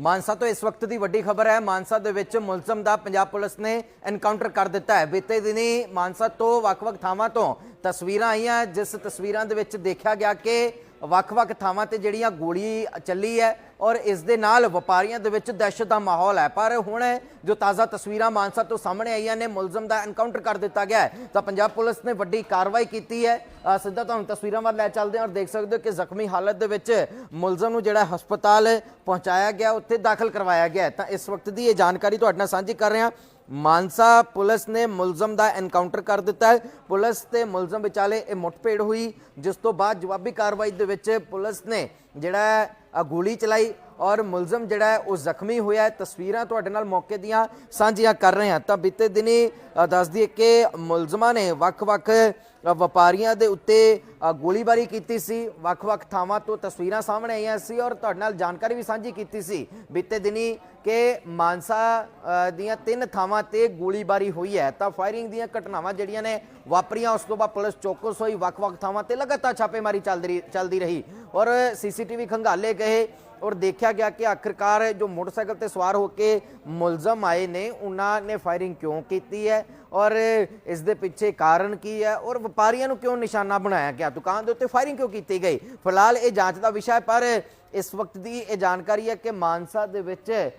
ਮਾਨਸਾ ਤੋਂ ਇਸ ਵਕਤ ਦੀ ਵੱਡੀ ਖਬਰ ਹੈ। ਮਾਨਸਾ ਦੇ ਵਿੱਚ ਮੁਲਜ਼ਮ ਦਾ ਪੰਜਾਬ ਪੁਲਿਸ ਨੇ ਐਨਕਾਊਂਟਰ ਕਰ ਦਿੱਤਾ ਹੈ। ਬੀਤੇ ਦਿਨੀ ਮਾਨਸਾ ਤੋਂ ਵੱਖ-ਵੱਖ ਥਾਵਾਂ ਤੋਂ ਤਸਵੀਰਾਂ ਆਈਆਂ ਜਿਸ ਤਸਵੀਰਾਂ ਦੇ ਵਿੱਚ ਦੇਖਿਆ ਗਿਆ ਕਿ ਵੱਖ-ਵੱਖ ਥਾਵਾਂ ਤੇ ਜਿਹੜੀਆਂ ਗੋਲੀ ਚੱਲੀ ਹੈ ਔਰ ਇਸ ਦੇ ਨਾਲ ਵਪਾਰੀਆਂ ਦੇ ਵਿੱਚ ਦਹਿਸ਼ਤ ਦਾ ਮਾਹੌਲ ਹੈ। ਪਰ ਹੁਣ ਜੋ ਤਾਜ਼ਾ ਤਸਵੀਰਾਂ ਮਾਨਸਾ ਤੋਂ ਸਾਹਮਣੇ ਆਈਆਂ ਨੇ, ਮੁਲਜ਼ਮ ਦਾ ਐਨਕਾਊਂਟਰ ਕਰ ਦਿੱਤਾ ਗਿਆ ਹੈ। ਤਾਂ ਪੰਜਾਬ ਪੁਲਿਸ ਨੇ ਵੱਡੀ ਕਾਰਵਾਈ ਕੀਤੀ ਹੈ। ਸਿੱਧਾ ਤੁਹਾਨੂੰ ਤਸਵੀਰਾਂ ਵੱਲ ਲੈ ਚੱਲਦੇ ਹਾਂ ਔਰ ਦੇਖ ਸਕਦੇ ਹੋ ਕਿ ਜ਼ਖਮੀ ਹਾਲਤ ਦੇ ਵਿੱਚ ਮੁਲਜ਼ਮ ਨੂੰ ਜਿਹੜਾ ਹਸਪਤਾਲ ਪਹੁੰਚਾਇਆ ਗਿਆ, ਉੱਥੇ ਦਾਖਲ ਕਰਵਾਇਆ ਗਿਆ ਤਾਂ ਇਸ ਵਕਤ ਦੀ ਇਹ ਜਾਣਕਾਰੀ ਤੁਹਾਡੇ ਨਾਲ ਸਾਂਝੀ ਕਰ ਰਹੇ ਹਾਂ। ਮਾਨਸਾ ਪੁਲਿਸ ਨੇ ਮੁਲਜ਼ਮ ਦਾ ਐਨਕਾਊਂਟਰ ਕਰ ਦਿੱਤਾ ਹੈ। ਪੁਲਿਸ ਤੇ ਮੁਲਜ਼ਮ ਵਿਚਾਲੇ ਇਹ ਮੁੱਠਭੇੜ ਹੋਈ, ਜਿਸ ਤੋਂ ਬਾਅਦ ਜਵਾਬੀ ਕਾਰਵਾਈ ਦੇ ਵਿੱਚ ਪੁਲਿਸ ਨੇ ਜਿਹੜਾ ਗੋਲੀ ਚਲਾਈ ਔਰ ਮੁਲਜ਼ਮ ਜਿਹੜਾ ਹੈ ਉਹ ਜ਼ਖਮੀ ਹੋਇਆ ਹੈ। ਤਸਵੀਰਾਂ ਤੁਹਾਡੇ ਨਾਲ ਮੌਕੇ ਦੀਆਂ ਸਾਂਝੀਆਂ ਕਰ ਰਹੇ ਹਾਂ। ਤਾਂ ਬੀਤੇ ਦਿਨੀ ਅ, ਦੱਸ ਦਈਏ ਕਿ ਮੁਲਜ਼ਮਾਂ ਨੇ ਵੱਖ-ਵੱਖ ਵਪਾਰੀਆਂ ਦੇ ਉੱਤੇ ਗੋਲੀਬਾਰੀ ਕੀਤੀ ਸੀ। ਵੱਖ-ਵੱਖ ਥਾਵਾਂ ਤੋਂ ਤਸਵੀਰਾਂ ਸਾਹਮਣੇ ਆਈਆਂ ਸੀ ਔਰ ਤੁਹਾਡੇ ਨਾਲ ਜਾਣਕਾਰੀ ਵੀ ਸਾਂਝੀ ਕੀਤੀ ਸੀ। ਬੀਤੇ ਦਿਨੀ ਕਿ ਮਾਨਸਾ ਦੀਆਂ ਤਿੰਨ ਥਾਵਾਂ ਤੇ ਗੋਲੀਬਾਰੀ ਹੋਈ ਹੈ। ਤਾਂ ਫਾਇਰਿੰਗ ਦੀਆਂ ਘਟਨਾਵਾਂ ਜਿਹੜੀਆਂ ਨੇ ਵਾਪਰੀਆਂ ਉਸ ਤੋਂ ਬਾਅਦ ਪੁਲਿਸ ਚੌਕਸ ਹੋਈ। ਵੱਖ-ਵੱਖ ਥਾਵਾਂ ਤੇ ਲਗਾਤਾਰ ਛਾਪੇਮਾਰੀ ਚੱਲਦੀ ਰਹੀ- ਚੱਲਦੀ ਰਹੀ। ਔਰ ਸੀਸੀਟੀਵੀ ਖੰਗਾਲੇ ਗਏ। ਔਰ ਦੇਖਿਆ ਗਿਆ ਕਿ ਆਖਿਰਕਾਰ ਜੋ ਮੋਟਰਸਾਈਕਲ ਤੇ ਸਵਾਰ ਹੋ ਕੇ ਮੁਲਜ਼ਮ ਆਏ ਨੇ, ਉਹਨਾਂ ਨੇ ਫਾਇਰਿੰਗ ਕਿਉਂ ਕੀਤੀ ਹੈ? ਔਰ ਇਸ ਦੇ ਪਿੱਛੇ ਕਾਰਨ ਕੀ ਹੈ? ਔਰ ਵਪਾਰੀਆਂ ਨੂੰ ਕਿਉਂ ਨਿਸ਼ਾਨਾ ਬਣਾਇਆ ਗਿਆ? ਦੁਕਾਨ ਦੇ ਉੱਤੇ ਫਾਇਰਿੰਗ ਕਿਉਂ ਕੀਤੀ ਗਈ? ਫਿਲਹਾਲ ਇਹ ਜਾਂਚ ਦਾ ਵਿਸ਼ਾ ਹੈ, ਪਰ ਇਸ ਵਕਤ ਦੀ ਇਹ ਜਾਣਕਾਰੀ ਹੈ ਕਿ ਮਾਨਸਾ ਦੇ ਵਿੱਚ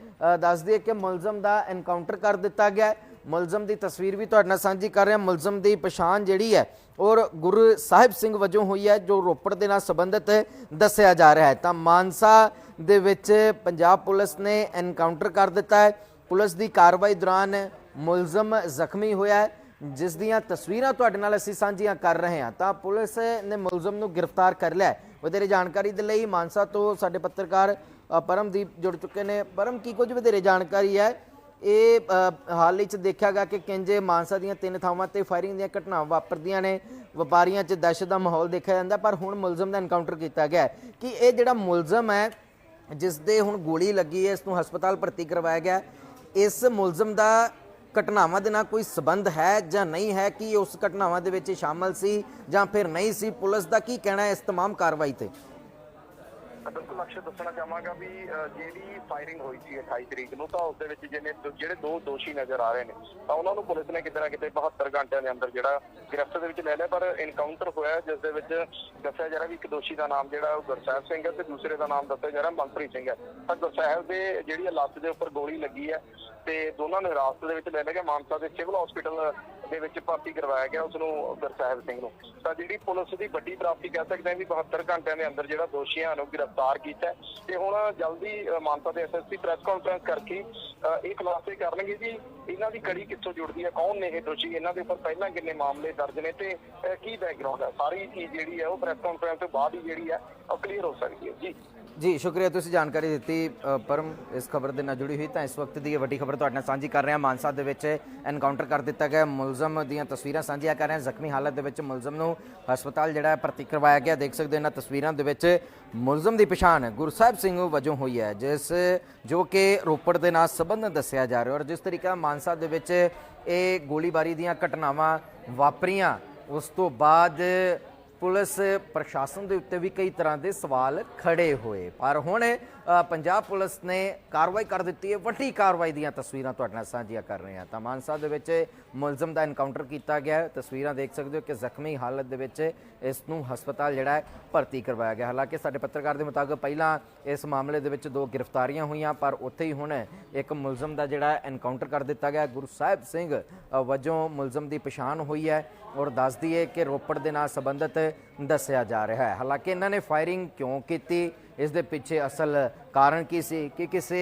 ਦੱਸਦੀ ਦੱਸ ਕਿ ਮੁਲਜ਼ਮ ਦਾ ਐਨਕਾਊਂਟਰ ਕਰ ਦਿੱਤਾ ਗਿਆ ਹੈ। ਮੁਲਜ਼ਮ ਦੀ ਤਸਵੀਰ ਵੀ ਤੁਹਾਡੇ ਨਾਲ ਸਾਂਝੀ ਕਰ ਰਿਹਾ। ਮੁਲਜ਼ਮ ਦੀ ਪਛਾਣ ਜਿਹੜੀ ਹੈ ਔਰ ਗੁਰੂ ਸਾਹਿਬ ਸਿੰਘ ਵਜੋਂ ਹੋਈ ਹੈ, ਜੋ ਰੋਪੜ ਦੇ ਨਾਲ ਸੰਬੰਧਿਤ ਦੱਸਿਆ ਜਾ ਰਿਹਾ ਹੈ। ਤਾਂ ਮਾਨਸਾ ਦੇ ਵਿੱਚ ਪੰਜਾਬ ਪੁਲਿਸ ਨੇ ਐਨਕਾਊਂਟਰ ਕਰ ਦਿੱਤਾ ਹੈ। ਪੁਲਿਸ ਦੀ ਕਾਰਵਾਈ ਦੌਰਾਨ ਮੁਲਜ਼ਮ ਜ਼ਖਮੀ ਹੋਇਆ ਹੈ, ਜਿਸ ਦੀਆਂ ਤਸਵੀਰਾਂ ਤੁਹਾਡੇ ਨਾਲ ਅਸੀਂ ਸਾਂਝੀਆਂ ਕਰ ਰਹੇ ਹਾਂ। ਤਾਂ ਪੁਲਿਸ ਨੇ ਮੁਲਜ਼ਮ ਨੂੰ ਗ੍ਰਿਫਤਾਰ ਕਰ ਲਿਆ ਵਧੇਰੇ ਜਾਣਕਾਰੀ ਦੇ ਲਈ ਮਾਨਸਾ ਤੋਂ ਸਾਡੇ ਪੱਤਰਕਾਰ ਪਰਮਦੀਪ ਜੁੜ ਚੁੱਕੇ ਨੇ। ਪਰਮ, ਕੀ ਕੁਝ ਵਧੇਰੇ ਜਾਣਕਾਰੀ ਹੈ? ਇਹ ਅ, ਹਾਲ ਹੀ ਚ ਦੇਖਿਆ ਗਿਆ ਕਿ ਕਿੰਜੇ ਮਾਨਸਾ ਦੀਆਂ ਤਿੰਨ ਥਾਵਾਂ ਤੇ ਫਾਇਰਿੰਗ ਦੀਆਂ ਘਟਨਾਵਾਂ ਵਾਪਰਦੀਆਂ ਨੇ ਵਪਾਰੀਆਂ 'ਚ ਦਹਿਸ਼ਤ ਦਾ ਮਾਹੌਲ ਦੇਖਿਆ ਜਾਂਦਾ ਪਰ ਹੁਣ ਮੁਲਜ਼ਮ ਦਾ ਐਨਕਾਊਂਟਰ ਕੀਤਾ ਗਿਆ ਹੈ ਕਿ ਇਹ ਜਿਹੜਾ ਮੁਲਜ਼ਮ ਹੈ ਜਿਸ ਦੇ ਹੁਣ ਗੋਲੀ ਲੱਗੀ ਹੈ ਇਸ ਨੂੰ ਹਸਪਤਾਲ ਭਰਤੀ ਕਰਵਾਇਆ ਗਿਆ ਹੈ। ਇਸ ਮੁਲਜ਼ਮ ਦਾ ਘਟਨਾਵਾਂ ਦੇ ਨਾਲ ਕੋਈ ਸਬੰਧ ਹੈ ਜਾਂ ਨਹੀਂ ਹੈ ਕਿ ਉਸ ਘਟਨਾਵਾਂ ਦੇ ਵਿੱਚ ਸ਼ਾਮਲ ਸੀ ਜਾਂ ਫਿਰ ਨਹੀਂ ਸੀ ਪੁਲਿਸ ਦਾ ਕੀ ਕਹਿਣਾ ਹੈ ਇਸ तमाम ਕਾਰਵਾਈ ਤੇ ਬਿਲਕੁਲ ਅਕਸ਼ਰ ਦੱਸਣਾ ਚਾਹਾਂਗਾ ਵੀ ਜਿਹੜੀ ਫਾਇਰਿੰਗ ਹੋਈ ਸੀ 28 ਤਰੀਕ ਨੂੰ, ਤਾਂ ਉਸ ਦੇ ਵਿੱਚ ਜਿਹਨੇ ਜਿਹੜੇ ਦੋ ਦੋਸ਼ੀ ਨਜ਼ਰ ਆ ਰਹੇ ਨੇ, ਤਾਂ ਉਹਨਾਂ ਨੂੰ ਪੁਲਿਸ ਨੇ ਕਿਤੇ ਨਾ ਕਿਤੇ 72 ਘੰਟਿਆਂ ਦੇ ਅੰਦਰ ਜਿਹੜਾ ਗ੍ਰਿਫਤ ਦੇ ਵਿੱਚ ਲੈ ਲਿਆ, ਪਰ ਇਨਕਾਊਂਟਰ ਹੋਇਆ, ਜਿਸ ਦੇ ਵਿੱਚ ਦੱਸਿਆ ਜਾ ਰਿਹਾ ਵੀ ਇੱਕ ਦੋਸ਼ੀ ਦਾ ਨਾਮ ਜਿਹੜਾ ਉਹ ਗੁਰਸਾਹਿਬ ਸਿੰਘ ਹੈ ਤੇ ਦੂਸਰੇ ਦਾ ਨਾਮ ਦੱਸਿਆ ਜਾ ਰਿਹਾ ਮਨਪ੍ਰੀਤ ਸਿੰਘ ਹੈ। ਤਾਂ ਗੁਰਸਾਹਿਬ ਦੇ ਜਿਹੜੀ ਲੱਤ ਦੇ ਉੱਪਰ ਗੋਲੀ ਲੱਗੀ ਹੈ ਦੋਨਾਂ ਨੂੰ ਹਿਰਾਸਤ ਦੇ ਵਿੱਚ ਲੈ ਲਿਆ ਗਿਆ ਮਾਨਸਾ ਦੇ ਸਿਵਲ ਹਸਪੀਟਲ ਦੇ ਵਿੱਚ ਭਰਤੀ ਕਰਵਾਇਆ ਗਿਆ ਉਸ ਨੂੰ ਗੁਰਸਾਹਿਬ ਸਿੰਘ ਨੂੰ। ਤਾਂ ਜਿਹੜੀ ਪੁਲਿਸ ਦੀ ਵੱਡੀ ਪ੍ਰਾਪਤੀ ਕਹਿ ਸਕਦੇ ਹਾਂ ਵੀ 72 ਘੰਟਿਆਂ ਦੇ ਅੰਦਰ ਜਿਹੜਾ ਦੋਸ਼ੀਆਂ ਨੂੰ ਗ੍ਰਿਫਤਾਰ ਕੀਤਾ ਤੇ ਹੁਣ ਜਲਦੀ ਮਾਨਸਾ ਦੇ ਐਸਐਸਪੀ ਪ੍ਰੈਸ ਕਾਨਫਰੰਸ ਕਰਕੇ ਇਹ ਖੁਲਾਸੇ ਕਰਨਗੇ ਜੀ, ਇਹਨਾਂ ਦੀ ਕੜੀ ਕਿੱਥੋਂ ਜੁੜਦੀ ਹੈ, ਕੌਣ ਨੇ ਇਹ ਦੋਸ਼ੀ, ਇਹਨਾਂ ਦੇ ਉੱਪਰ ਪਹਿਲਾਂ ਕਿੰਨੇ ਮਾਮਲੇ ਦਰਜ ਨੇ ਤੇ ਕੀ ਬੈਕਗ੍ਰਾਉਂਡ ਹੈ? ਸਾਰੀ ਚੀਜ਼ ਜਿਹੜੀ ਹੈ ਉਹ ਪ੍ਰੈਸ ਕਾਨਫਰੰਸ ਤੋਂ ਬਾਅਦ ਹੀ ਜਿਹੜੀ ਹੈ ਕਲੀਅਰ ਹੋ ਸਕਦੀ ਹੈ ਜੀ। ਜੀ, ਸ਼ੁਕਰੀਆ, ਤੁਸੀਂ ਜਾਣਕਾਰੀ ਦਿੱਤੀ। ਪਰਮ, ਇਸ ਖਬਰ ਦੇ ਨਾਲ ਜੁੜੀ ਹੋਈ ਤਾਂ ਇਸ ਵਕਤ ਦੀ ਇਹ ਵੱਡੀ ਖਬਰ ਤੁਹਾਡੇ ਨਾਲ ਸਾਂਝੀ ਕਰ ਰਹੇ। ਹਾਂ ਮਾਨਸਾ ਦੇ ਵਿੱਚ ਐਨਕਾਊਂਟਰ ਕਰ ਦਿੱਤਾ ਗਿਆ। ਮੁਲਜ਼ਮ ਦੀਆਂ ਤਸਵੀਰਾਂ ਸਾਂਝੀਆਂ ਕਰ ਰਹੇ ਹਾਂ ਜ਼ਖਮੀ ਹਾਲਤ ਦੇ ਵਿੱਚ ਮੁਲਜ਼ਮ ਨੂੰ ਹਸਪਤਾਲ ਜਿਹੜਾ ਭਰਤੀ ਕਰਵਾਇਆ ਗਿਆ। ਦੇਖ ਸਕਦੇ ਹੋ ਇਹਨਾਂ ਤਸਵੀਰਾਂ ਦੇ ਵਿੱਚ ਮੁਲਜ਼ਮ ਦੀ ਪਛਾਣ ਗੁਰਸਾਹਿਬ ਸਿੰਘ ਵਜੋਂ ਹੋਈ ਹੈ, ਜਿਸ ਜੋ ਕਿ ਰੋਪੜ ਦੇ ਨਾਲ ਸੰਬੰਧ ਦੱਸਿਆ ਜਾ ਰਿਹਾ ਔਰ ਜਿਸ ਤਰੀਕੇ ਨਾਲ ਮਾਨਸਾ ਦੇ ਵਿੱਚ ਇਹ ਗੋਲੀਬਾਰੀ ਦੀਆਂ ਘਟਨਾਵਾਂ ਵਾਪਰੀਆਂ, ਉਸ ਤੋਂ ਬਾਅਦ ਪੁਲਿਸ ਪ੍ਰਸ਼ਾਸਨ ਦੇ ਉੱਤੇ ਵੀ ਕਈ ਤਰ੍ਹਾਂ ਦੇ ਸਵਾਲ ਖੜੇ ਹੋਏ। ਪਰ ਹੁਣ ਪੰਜਾਬ ਪੁਲਿਸ ਨੇ ਕਾਰਵਾਈ ਕਰ ਦਿੱਤੀ ਹੈ। ਵੱਡੀ ਕਾਰਵਾਈ ਦੀਆਂ ਤਸਵੀਰਾਂ ਤੁਹਾਡੇ ਨਾਲ ਸਾਂਝੀਆਂ ਕਰ ਰਹੇ ਹਾਂ। ਤਾਂ ਮਾਨਸਾ ਦੇ ਵਿੱਚ ਮੁਲਜ਼ਮ ਦਾ ਐਨਕਾਊਂਟਰ ਕੀਤਾ ਗਿਆ ਹੈ। ਤਸਵੀਰਾਂ ਦੇਖ ਸਕਦੇ ਹੋ ਕਿ ਜ਼ਖਮੀ ਹਾਲਤ ਦੇ ਵਿੱਚ ਇਸ ਨੂੰ ਹਸਪਤਾਲ ਜਿਹੜਾ ਹੈ, ਭਰਤੀ ਕਰਵਾਇਆ ਗਿਆ। ਹਾਲਾਂਕਿ ਸਾਡੇ ਪੱਤਰਕਾਰ ਦੇ ਮੁਤਾਬਕ ਪਹਿਲਾਂ ਇਸ ਮਾਮਲੇ ਦੇ ਵਿੱਚ ਦੋ ਗ੍ਰਿਫਤਾਰੀਆਂ ਹੋਈਆਂ, ਪਰ ਉੱਥੇ ਹੀ ਹੁਣ ਇੱਕ ਮੁਲਜ਼ਮ ਦਾ ਜਿਹੜਾ ਐਨਕਾਊਂਟਰ ਕਰ ਦਿੱਤਾ ਗਿਆ। ਗੁਰੂ ਸਾਹਿਬ ਸਿੰਘ ਵਜੋਂ ਮੁਲਜ਼ਮ ਦੀ ਪਛਾਣ ਹੋਈ ਹੈ ਔਰ ਦੱਸ ਦਈਏ ਕਿ ਰੋਪੜ ਦੇ ਨਾਲ ਸੰਬੰਧਿਤ ਦੱਸਿਆ ਜਾ ਰਿਹਾ ਹੈ ਹਾਲਾਂਕਿ ਇਹਨਾਂ ਨੇ ਫਾਇਰਿੰਗ ਕਿਉਂ ਕੀਤੀ ਇਸ ਦੇ ਪਿੱਛੇ ਅਸਲ ਕਾਰਨ ਕੀ ਸੀ ਕਿ ਕਿਸੇ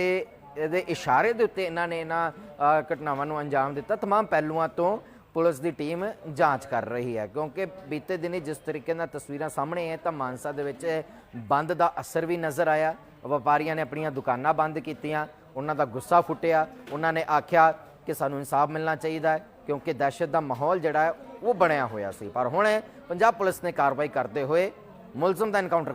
ਇਹਦੇ ਇਸ਼ਾਰੇ ਦੇ ਉੱਤੇ ਇਹਨਾਂ ਨੇ ਇਹਨਾਂ ਅ, ਘਟਨਾਵਾਂ ਨੂੰ ਅੰਜਾਮ ਦਿੱਤਾ तमाम ਪਹਿਲੂਆਂ ਤੋਂ ਪੁਲਿਸ ਦੀ ਟੀਮ ਜਾਂਚ ਕਰ ਰਹੀ ਹੈ ਕਿਉਂਕਿ ਬੀਤੇ ਦਿਨੀ ਜਿਸ ਤਰੀਕੇ ਨਾਲ ਤਸਵੀਰਾਂ ਸਾਹਮਣੇ ਆਏ ਤਾਂ ਮਾਨਸਾ ਦੇ ਵਿੱਚ ਬੰਦ ਦਾ ਅਸਰ ਵੀ ਨਜ਼ਰ ਆਇਆ ਵਪਾਰੀਆਂ ਨੇ ਆਪਣੀਆਂ ਦੁਕਾਨਾਂ ਬੰਦ ਕੀਤੀਆਂ ਉਹਨਾਂ ਦਾ ਗੁੱਸਾ ਫੁੱਟਿਆ ਉਹਨਾਂ ਨੇ ਆਖਿਆ ਕਿ ਸਾਨੂੰ ਇਨਸਾਫ ਮਿਲਣਾ ਚਾਹੀਦਾ ਹੈ ਕਿਉਂਕਿ ਦਹਿਸ਼ਤ ਦਾ ਮਾਹੌਲ ਜਿਹੜਾ ਹੈ ਉਹ ਬਣਿਆ ਹੋਇਆ ਸੀ। ਪਰ ਹੁਣ ਪੰਜਾਬ ਪੁਲਿਸ ਨੇ ਕਾਰਵਾਈ ਕਰਦੇ ਹੋਏ ਮੁਲਜ਼ਮ ਦਾ ਐਨਕਾਊਂਟਰ